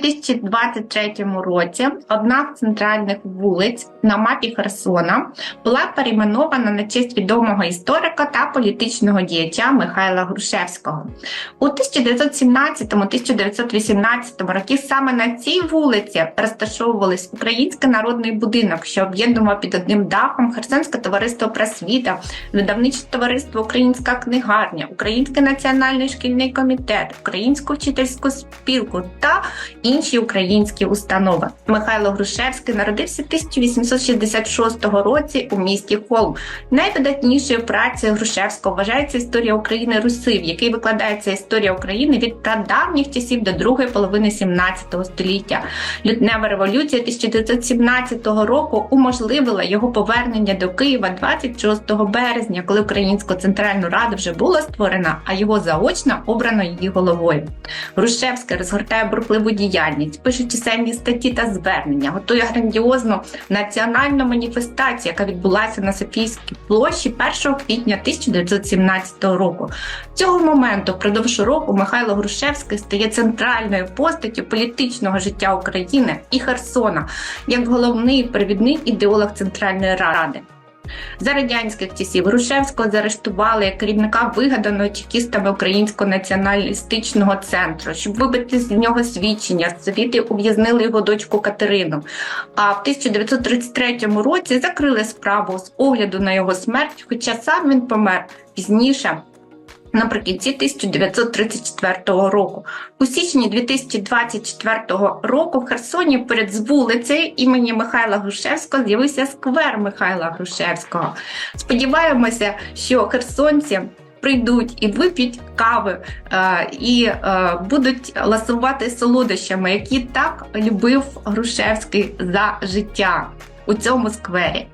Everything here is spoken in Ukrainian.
2023 році одна з центральних вулиць на мапі Херсона була перейменована на честь відомого історика та політичного діяча Михайла Грушевського. У 1917-1918 років саме на цій вулиці розташовувались Український народний будинок, що об'єднував під одним дахом Херсонське товариство просвіта, видавниче товариство Українська книгарня, Український національний шкільний комітет, Українську вчительську спілку та інші українські установи. Михайло Грушевський народився 1866 році у місті Холм. Найвидатнішою працею Грушевського вважається історія України Руси, в якій викладається історія України від прадавніх часів до другої половини 17 століття. Лютнева революція 1917 року уможливила його повернення до Києва 26 березня, коли Українську центральну раду вже була створена, а його заочно обрано її головою. Грушевський розгортає бурхливу діяльність, пише чисельні статті та звернення, готує грандіозну національну маніфестацію, яка відбулася на Софійській площі 1 квітня 1917 року. Цього моменту, впродовж року, Михайло Грушевський стає центральною постаттю політичного життя України і Херсона як головний провідний ідеолог Центральної Ради. За радянських часів Грушевського заарештували як керівника вигаданого чекістами Українського націоналістичного центру, щоб вибити з нього свідчення. Совіти ув'язнили його дочку Катерину. А в 1933 році закрили справу з огляду на його смерть, хоча сам він помер пізніше. Наприкінці 1934 року. У січні 2024 року в Херсоні поряд з вулицею імені Михайла Грушевського з'явився сквер Михайла Грушевського. Сподіваємося, що херсонці прийдуть і вип'ють кави е, і е, будуть ласувати солодощами, які так любив Грушевський за життя у цьому сквері.